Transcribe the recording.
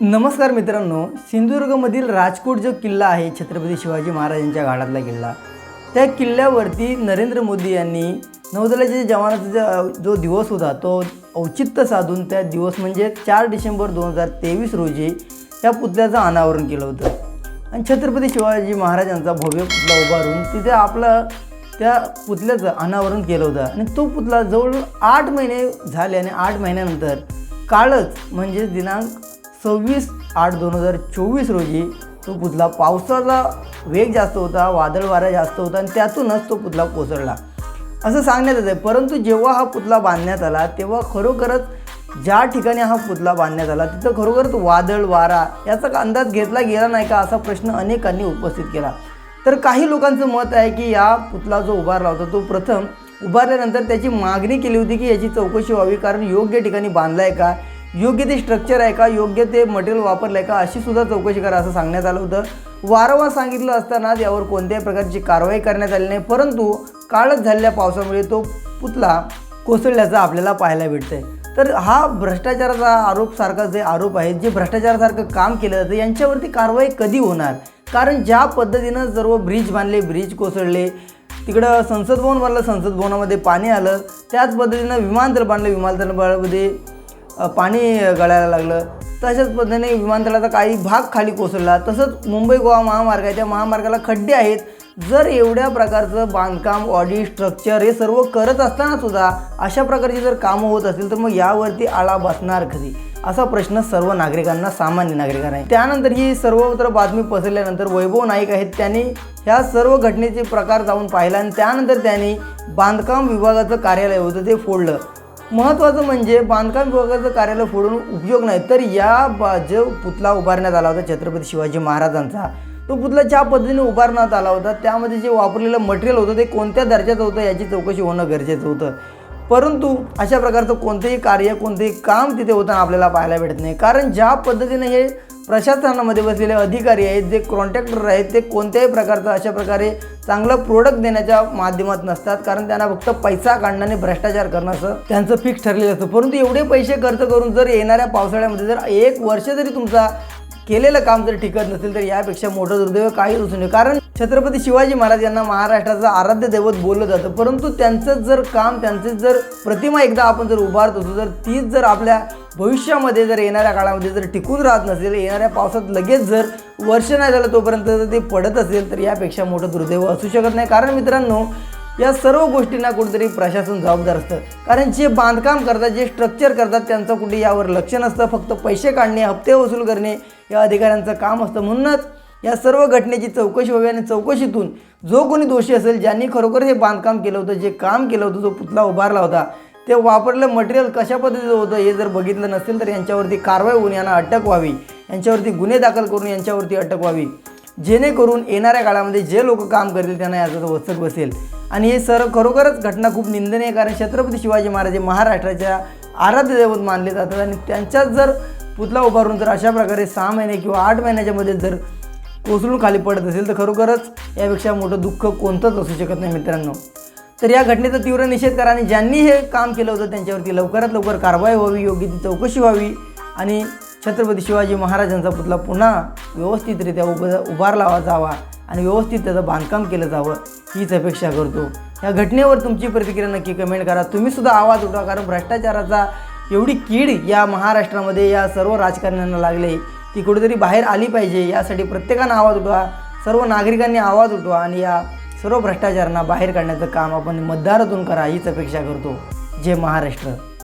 नमस्कार मित्रांनो सिंधुदुर्गमधील राजकोट जो किल्ला आहे छत्रपती शिवाजी महाराजांच्या घाटातला किल्ला त्या किल्ल्यावरती नरेंद्र मोदी यांनी नौदलाच्या जवानाचा जो- जो दिवस होता तो औचित्य साधून त्या दिवस म्हणजे चार डिसेंबर दोन हजार तेवीस रोजी त्या पुतळ्याचं अनावरण केलं होतं. आणि छत्रपती शिवाजी महाराजांचा भव्य पुतळा उभारून तिथे आपलं त्या पुतल्याचं अनावरण केलं होतं. आणि तो पुतळा जवळ आठ महिने झाले आणि आठ महिन्यानंतर कालच म्हणजे दिनांक सव्वीस आठ दोन हजार चोवीस रोजी तो पुतळा पावसाचा वेग जास्त होता वादळ वारा जास्त होता आणि त्यातूनच तो पुतला कोसळला. असं सांगण्यात येतं परंतु जेव्हा हा पुतळा बांधण्यात आला तेव्हा खरोखरच ज्या ठिकाणी हा पुतला बांधण्यात आला तिथं खरोखरच वादळ वारा याचा अंदाज घेतला गेला नाही का असा प्रश्न अनेकांनी उपस्थित केला. तर काही लोकांचं मत आहे की या पुतला जो उभारला होता तो प्रथम उभारल्यानंतर त्याची मागणी केली होती की याची चौकशी व्हावी कारण योग्य ठिकाणी बांधला आहे का? योग्य ते स्ट्रक्चर आहे का? योग्य ते मटेरियल वापरलं आहे का? अशी सुद्धा चौकशी करा असं सांगण्यात आलं होतं. वारंवार सांगितलं असतानाच यावर कोणत्याही प्रकारची कारवाई करण्यात आली नाही. परंतु काळच झालेल्या पावसामुळे तो पुतला कोसळल्याचं आपल्याला पाहायला भेटतंय. तर हा भ्रष्टाचाराचा आरोप सारखा जे आरोप आहेत जे भ्रष्टाचारासारखं काम केलं जातं यांच्यावरती कारवाई कधी होणार? कारण ज्या पद्धतीनं सर्व ब्रिज बांधले ब्रिज कोसळले तिकडं संसद भवन बांधलं संसद भवनामध्ये पाणी आलं त्याच पद्धतीनं विमानतळ बांधलं विमानतळ बांधमध्ये पाणी गळायला लागलं. तशाच पद्धतीने विमानतळाचा काही भाग खाली कोसळला. तसंच मुंबई गोवा महामार्ग आहे त्या महामार्गाला खड्डे आहेत. जर एवढ्या प्रकारचं बांधकाम ऑडी स्ट्रक्चर हे सर्व करत असताना सुद्धा अशा प्रकारची जर कामं होत असतील तर मग यावरती आळा बसणार कधी? असा प्रश्न सर्व नागरिकांना सामान्य नागरिकांना आहे. त्यानंतर ही सर्वत्र बातमी पसरल्यानंतर वैभव नाईक आहेत. त्यांनी ह्या सर्व घटनेचे प्रकार जाऊन पाहिला आणि त्यानंतर त्यांनी बांधकाम विभागाचं कार्यालय होतं ते फोडलं. महत्त्वाचं म्हणजे बांधकाम विभागाचं कार्यालय फोडून उपयोग नाही तर या बा जो पुतला उभारण्यात आला होता छत्रपती शिवाजी महाराजांचा तो पुतला ज्या पद्धतीने उभारण्यात आला होता त्यामध्ये जे वापरलेलं मटेरियल होतं ते कोणत्या दर्जाचं होतं याची चौकशी होणं गरजेचं होतं. परंतु अशा प्रकारचं कोणतंही कार्य कोणतेही काम तिथे होताना आपल्याला पाहायला भेटत नाही. कारण ज्या पद्धतीने हे प्रशासनामध्ये बसलेले अधिकारी आहेत जे कॉन्ट्रॅक्टर आहेत ते कोणत्याही प्रकारचं अशा प्रकारे चांगलं प्रोडक्ट देण्याच्या माध्यमात नसतात. कारण त्यांना फक्त पैसा काढणं आणि भ्रष्टाचार करणं असं त्यांचं फिक्स ठरलेलं असतं. परंतु एवढे पैसे खर्च करून जर येणाऱ्या पावसाळ्यामध्ये जर एक वर्ष जरी तुमचा केलेलं काम जर टिकत नसेल तर यापेक्षा मोठं दुर्दैव काही असू नये. कारण छत्रपती शिवाजी महाराज यांना महाराष्ट्राचं आराध्य दैवत बोललं जातं. परंतु त्यांचं जर काम त्यांचं जर प्रतिमा एकदा आपण जर उभारत असू तर तीच जर आपल्या भविष्यामध्ये जर येणाऱ्या काळामध्ये जर टिकून राहत नसेल येणाऱ्या पावसात लगेच जर वर्ष नाही झालं तोपर्यंत जर ते पडत असेल तर यापेक्षा मोठं दुर्दैव असू शकत नाही. कारण मित्रांनो या सर्व गोष्टींना कुठेतरी प्रशासन जबाबदार असतं. कारण जे बांधकाम करतात जे स्ट्रक्चर करतात त्यांचं कुठे यावर लक्ष नसतं. फक्त पैसे काढणे हप्ते वसूल करणे या अधिकाऱ्यांचं काम असतं. म्हणूनच या सर्व घटनेची चौकशी व्हावी आणि चौकशीतून जो कोणी दोषी असेल ज्यांनी खरोखर हे बांधकाम केलं होतं जे काम केलं होतं जो पुतळा उभारला होता ते वापरलं मटेरियल कशा पद्धतीचं होतं हे जर बघितलं नसेल तर यांच्यावरती कारवाई होऊन यांना अटक व्हावी. यांच्यावरती गुन्हे दाखल करून यांच्यावरती अटक व्हावी. जेणेकरून येणाऱ्या काळामध्ये जे लोक काम करतील त्यांना याचा वचक बसेल. आणि हे सर खरोखरच घटना खूप निंदनीय कारण छत्रपती शिवाजी महाराज हे महाराष्ट्राच्या आराध्य दैवत मानले जातात. आणि त्यांच्याच जर पुतला उभारून जर अशा प्रकारे सहा महिने किंवा आठ महिन्याच्यामध्ये जर कोसळून खाली पडत असेल तर खरोखरच यापेक्षा मोठं दुःख कोणतंच असू शकत नाही मित्रांनो. तर या घटनेचा तीव्र निषेध करा आणि ज्यांनी हे काम केलं होतं त्यांच्यावरती लवकरात लवकर कारवाई व्हावी योग्य ती चौकशी व्हावी आणि छत्रपती शिवाजी महाराजांचा पुतळा पुन्हा व्यवस्थितरित्या उभ उभारला जावा आणि व्यवस्थित त्याचं बांधकाम केलं जावं हीच अपेक्षा करतो. या घटनेवर तुमची प्रतिक्रिया नक्की कमेंट करा. तुम्हीसुद्धा आवाज उठवा कारण भ्रष्टाचाराचा एवढी कीड या महाराष्ट्रामध्ये या सर्व राजकारण्यांना लागले ती कुठेतरी बाहेर आली पाहिजे. यासाठी प्रत्येकानं आवाज उठवा. सर्व नागरिकांनी आवाज उठवा आणि या सर्व भ्रष्टाचारांना बाहेर काढण्याचं काम आपण मतदारातून करा हीच अपेक्षा करतो. जय महाराष्ट्र.